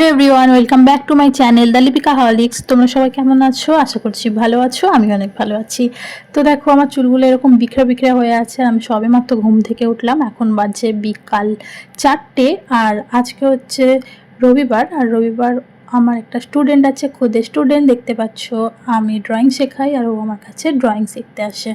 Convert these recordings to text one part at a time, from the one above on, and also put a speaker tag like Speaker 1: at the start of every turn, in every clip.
Speaker 1: Hello everyone, welcome back to my channel দালিপিকা হলিক্স। তোমরা সবাই কেমন আছো? আশা করছি ভালো আছো আমি অনেক ভালো আছি। তো দেখো, আমার চুলগুলো এরকম বিখরা বিখরা হয়ে আছে, আমি সবে মাত্র ঘুম থেকে উঠলাম, এখন বাজে বিকাল চারটে। আর আজকে হচ্ছে রবিবার, আর রবিবার আমার একটা স্টুডেন্ট আছে, খুদে স্টুডেন্ট, দেখতে পাচ্ছ, আমি ড্রয়িং শেখাই, আর ও আমার কাছে ড্রয়িং শিখতে আসে।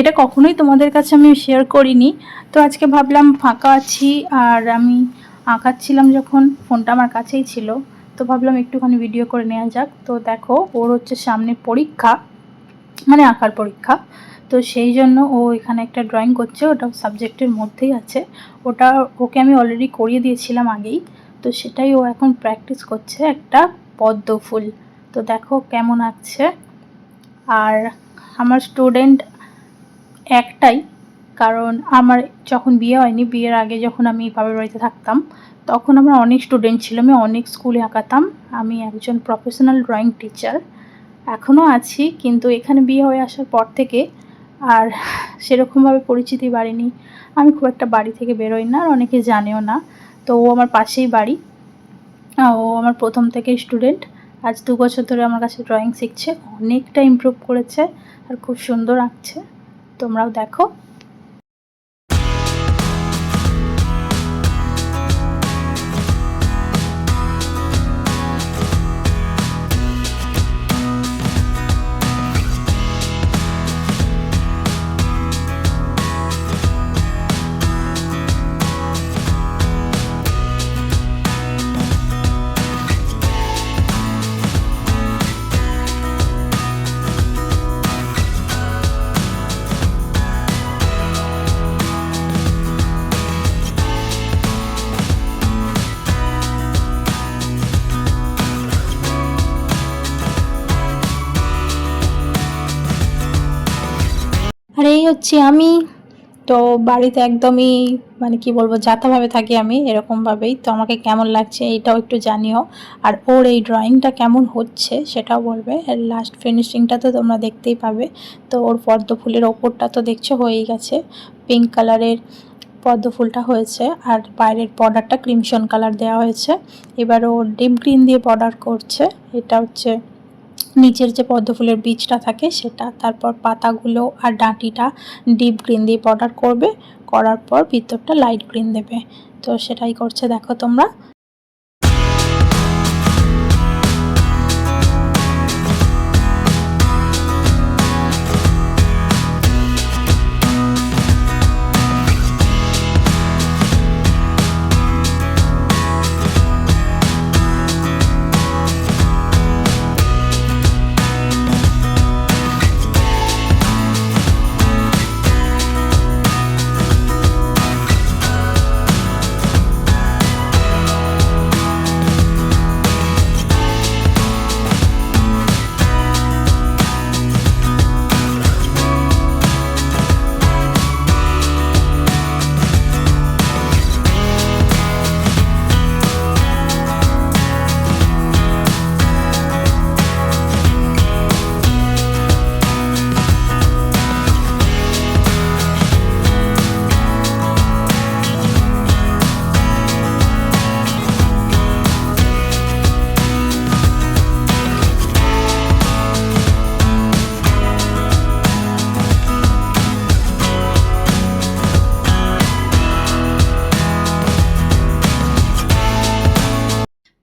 Speaker 1: এটা কখনোই তোমাদের কাছে আমি শেয়ার করিনি। তো আজকে ভাবলাম ফাঁকা আছি, আর আমি আঁকাচ্ছিলাম যখন, ফোনটা আমার কাছেই ছিল, তো ভাবলাম একটুখানি ভিডিও করে নেওয়া যাক। তো দেখো, ওর হচ্ছে সামনে পরীক্ষা মানে আঁকার পরীক্ষা। তো সেই জন্য ও এখানে একটা ড্রয়িং করছে, ওটা সাবজেক্টের মধ্যেই আছে। ওটা ওকে আমি অলরেডি করিয়ে দিয়েছিলাম আগেই। তো সেটাই ও এখন প্র্যাকটিস করছে একটা পদ্ম ফুল। তো দেখো কেমন আঁকছে। আর আমার স্টুডেন্ট একটাই কারণ আমার যখন বিয়ে হয়নি, বিয়ের আগে যখন আমি বাবার বাড়িতে থাকতাম, তখন আমার অনেক স্টুডেন্ট ছিল আমি অনেক স্কুলে আঁকাতাম। আমি একজন প্রফেশনাল ড্রয়িং টিচার এখনও আছি, কিন্তু এখানে বিয়ে হয়ে আসার পর থেকে আর সেরকমভাবে পরিচিতি বাড়েনি। আমি খুব একটা বাড়ি থেকে বেরোই না আর অনেকে জানেও না। তো ও আমার পাশেই বাড়ি। ও আমার প্রথম থেকে স্টুডেন্ট আজ দু বছর ধরে আমার কাছে ড্রয়িং শিখছে, অনেকটা ইমপ্রুভ করেছে আর খুব সুন্দর আঁকছে। তোমরাও দেখো। হচ্ছে আমি, তো বাড়িতে একদমই মানে কি বলব যাতাভাবে থাকি আমি এরকমভাবেই। তো আমাকে কেমন লাগছে এইটাও একটু জানিও। আর ওর এই ড্রয়িংটা কেমন হচ্ছে সেটাও বলবে। আর লাস্ট ফিনিশিংটা তো তোমরা দেখতেই পাবে। তো ওর পদ্ম ফুলের ওপরটা তো দেখছ, হয়েই গেছে। পিঙ্ক কালারের পদ্ম ফুলটা হয়েছে। আর বাইরের বর্ডারটা ক্রিমশন কালার দেওয়া হয়েছে। এবার ও ডিপ গ্রিন দিয়ে বর্ডার করছে। এটা হচ্ছে নিচের যে পদ্মফুলের বীজটা থাকে সেটা, তারপর পাতাগুলো আর ডাঁটিটা ডিপ গ্রিন দিয়ে বর্ডার করবে, করার পর ভিতরটা লাইট গ্রিন দেবে। তো সেটাই করছে, দেখো তোমরা।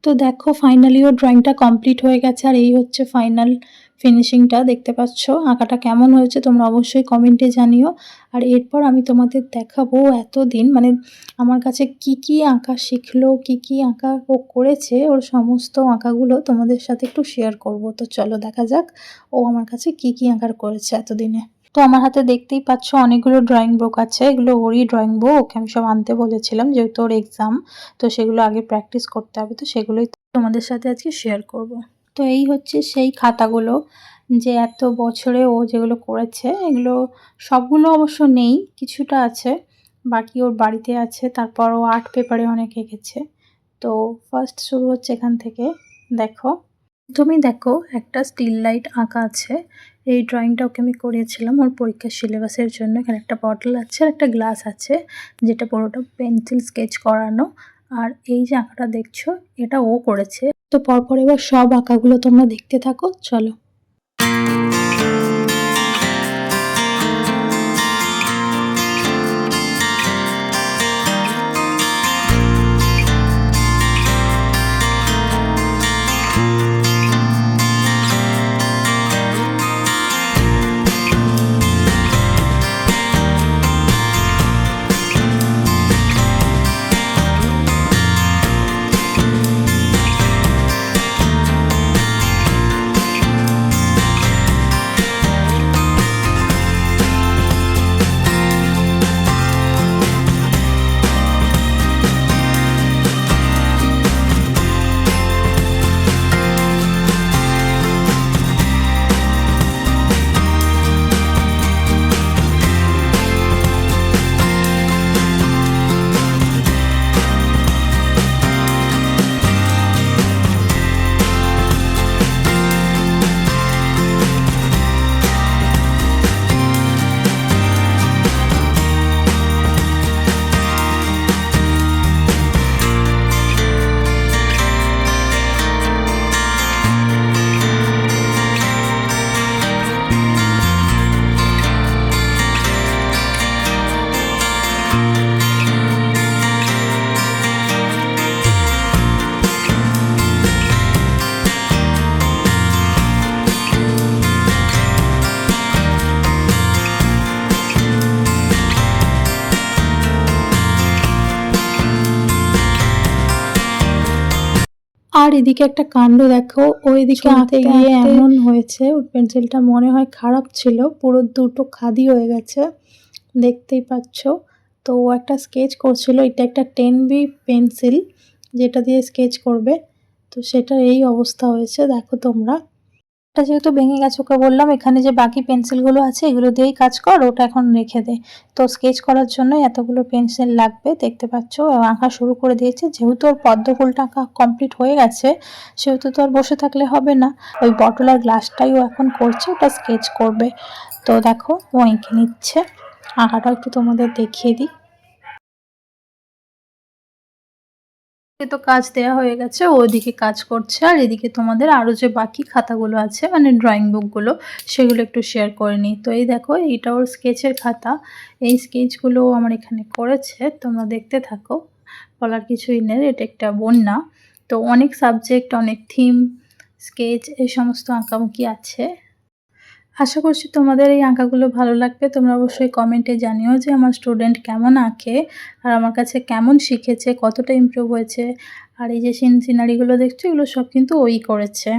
Speaker 1: তো দেখো ফাইনালি ও ড্রয়িংটা কমপ্লিট হয়ে গেছে, আর এই হচ্ছে ফাইনাল ফিনিশিংটা দেখতে পাচ্ছ? আঁকাটা কেমন হয়েছে তোমরা অবশ্যই কমেন্টে জানিও। আর এরপর আমি তোমাদের দেখাবো এতদিন মানে আমার কাছে কি কি আঁকা শিখলো, কি কি আঁকা ও করেছে, ওর সমস্ত আঁকাগুলো তোমাদের সাথে একটু শেয়ার করব। তো চলো দেখা যাক, ও আমার কাছে কি কি আঁকার করেছে এতদিনে। তো আমার হাতে দেখতেই পাচ্ছ অনেকগুলো ড্রয়িং বুক আছে। এগুলো ওরই ড্রয়িং বুক ওকে আমি সব আনতে বলেছিলাম যেহেতু ওর এক্সাম তো সেগুলো আগে প্র্যাকটিস করতে হবে, তো সেগুলোই তোমাদের সাথে আজকে শেয়ার করব। তো এই হচ্ছে সেই খাতাগুলো, যে এত বছরে ও যেগুলো করেছে, এগুলো সবগুলো অবশ্য নেই, কিছুটা আছে, বাকি ওর বাড়িতে আছে, তারপর ও আর্ট পেপারে অনেক এঁকেছে। তো ফার্স্ট শুরু হচ্ছে এখান থেকে, দেখো। তুমি দেখো, একটা স্টিল লাইট আঁকা আছে। এই ড্রয়িংটা ওকে আমি করিয়েছিলাম ওর পরীক্ষার সিলেবাসের জন্য। এখানে একটা বটল আছে আর একটা গ্লাস আছে, যেটা পুরোটা পেন্সিল স্কেচ করানো। আর এই যে আঁকাটা দেখছ, এটা ও করেছে। তো পরপর এবার সব আঁকাগুলো তোমরা দেখতে থাকো, চলো। আর এদিকে একটা কাণ্ড দেখো। ও এদিকে আঁকতে গিয়ে এমন হয়েছে ওর পেন্সিলটা মনে হয় খারাপ ছিল পুরো দুটো খাদি হয়ে গেছে দেখতেই পাচ্ছ। তো ও একটা স্কেচ করছিল এটা একটা টেন বি পেন্সিল যেটা দিয়ে স্কেচ করবে। তো সেটার এই অবস্থা হয়েছে দেখো তোমরা। এটা যেহেতু ভেঙে গেছে, ওকে বললাম, এখানে যে বাকি পেন্সিলগুলো আছে, এগুলো দিয়েই কাজ কর, ওটা এখন রেখে দে। তো স্কেচ করার জন্য এতগুলো পেন্সিল লাগবে, দেখতে পাচ্ছ আঁকা শুরু করে দিয়েছে। যেহেতু ওর পদ্মফুলটা আঁকা কমপ্লিট হয়ে গেছে, সেহেতু তো আর বসে থাকলে হবে না। ওই বটল আর গ্লাসটাই ও এখন করছে, ওটা স্কেচ করবে। তো দেখো, ও এঁকে নিচ্ছে। আঁকাটা একটু তোমাদের দেখিয়ে দিই। তো কাজ দেওয়া হয়ে গেছে ওদিকে কাজ করছে, আর এদিকে তোমাদের আরও যে বাকি খাতাগুলো আছে মানে ড্রয়িং বুকগুলো সেগুলো একটু শেয়ার করে নিই। তো এই দেখো, এইটা ওর স্কেচের খাতা। এই স্কেচগুলো আমার এখানে করেছে, তোমরা দেখতে থাকো, বলার কিছুই নেই, এটা একটা বন্যা। তো অনেক সাবজেক্ট অনেক থিম স্কেচ এই সমস্ত আঁকামুকি আছে। আশা করছি তোমাদের এই আঁকাগুলো ভালো লাগবে। তোমরা অবশ্যই কমেন্টে জানিও যে আমার স্টুডেন্ট কেমন আঁকে আর আমার কাছে কেমন শিখেছে, কতটা ইমপ্রুভ হয়েছে। আর এই যে সিন সিনারিগুলো দেখছ, এগুলো সব কিন্তু ওই করেছে।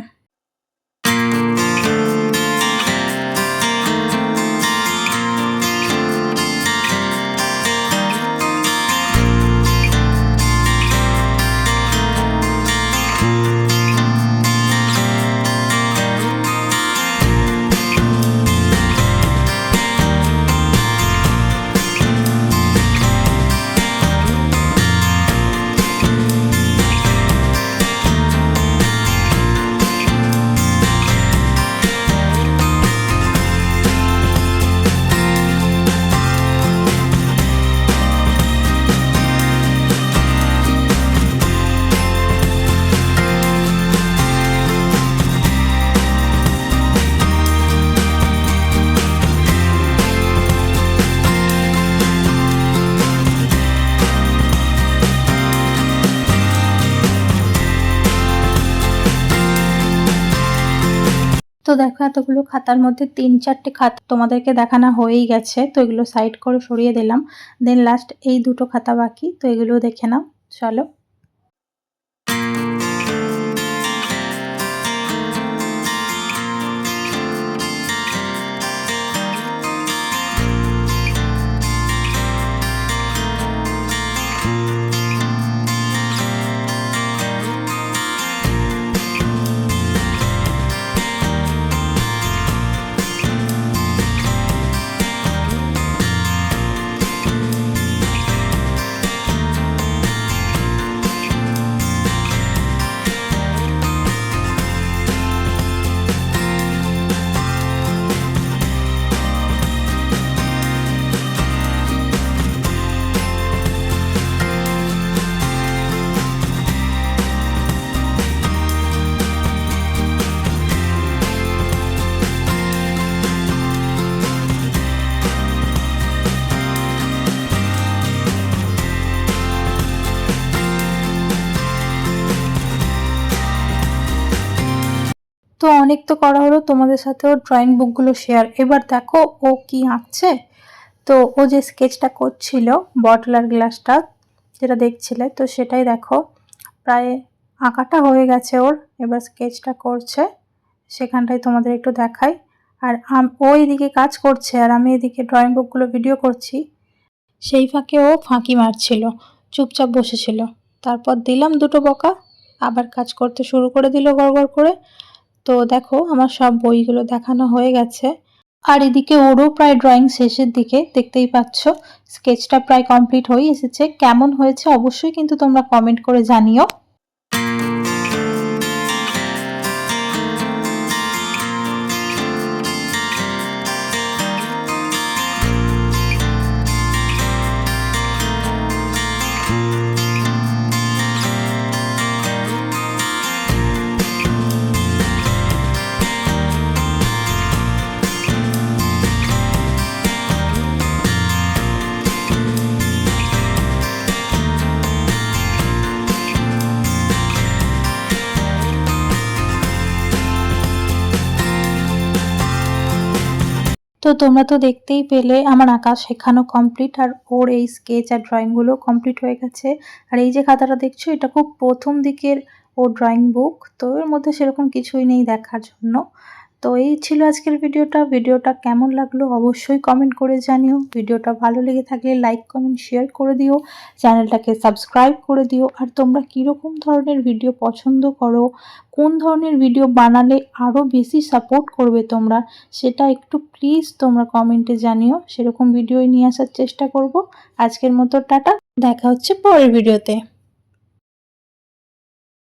Speaker 1: তো দেখো এতগুলো খাতার মধ্যে তিন চারটে খাতা তোমাদেরকে দেখানো হয়েই গেছে, তো এগুলো সাইড করে সরিয়ে দিলাম। দেন লাস্ট এই দুটো খাতা বাকি, তো এগুলো দেখে নাও, চলো। অনেক তো করা হলো, তোমাদের সাথেও ড্রয়িং বুকগুলো শেয়ার এবার দেখো ও কি আঁকছে। তো ও যে স্কেচটা করছিল বটল আর গ্লাসটা যেটা দেখছিলে, তো সেটাই দেখো। প্রায় আঁকাটা হয়ে গেছে ওর, এবার স্কেচটা করছে। সেখানটায় তোমাদের একটু দেখাই। আর ও এদিকে কাজ করছে, আর আমি এদিকে ড্রয়িং বুকগুলো ভিডিও করছি। সেই ফাঁকে ও ফাঁকি মারছিল, চুপচাপ বসেছিল। তারপর দিলাম দুটো বকা, আবার কাজ করতে শুরু করে দিল গড়গড় করে। তো দেখো আমার সব বইগুলো দেখানো হয়ে গেছে। আর এদিকে ওরও প্রায় ড্রয়িং শেষের দিকে, দেখতেই পাচ্ছ? স্কেচটা প্রায় কমপ্লিট হয়ে এসেছে। কেমন হয়েছে অবশ্যই কিন্তু তোমরা কমেন্ট করে জানিও। তো তোমরা তো দেখতেই পেলে, আমার আঁকা শেখানো কমপ্লিট আর ওর এই স্কেচ আর ড্রয়িংগুলো কমপ্লিট হয়ে গেছে। আর এই যে খাতাটা দেখছ, এটা খুব প্রথম দিকের ও ড্রয়িং বুক তো এর মধ্যে সেরকম কিছুই নেই দেখার জন্য। তো এই ছিল আজকের ভিডিওটা। ভিডিওটা কেমন লাগল অবশ্যই কমেন্ট করে জানিও। ভিডিওটা ভালো লেগে থাকলে লাইক কমেন্ট শেয়ার করে দিও। চ্যানেলটাকে সাবস্ক্রাইব করে দিও। আর তোমরা কীরকম ধরনের ভিডিও পছন্দ করো, কোন ধরনের ভিডিও বানালে আরও বেশি সাপোর্ট করবে তোমরা, সেটা একটু প্লিজ তোমরা কমেন্টে জানিও। সেরকম ভিডিওই নিয়ে আসার চেষ্টা করব। আজকের মতো টাটা। দেখা হচ্ছে পরের ভিডিওতে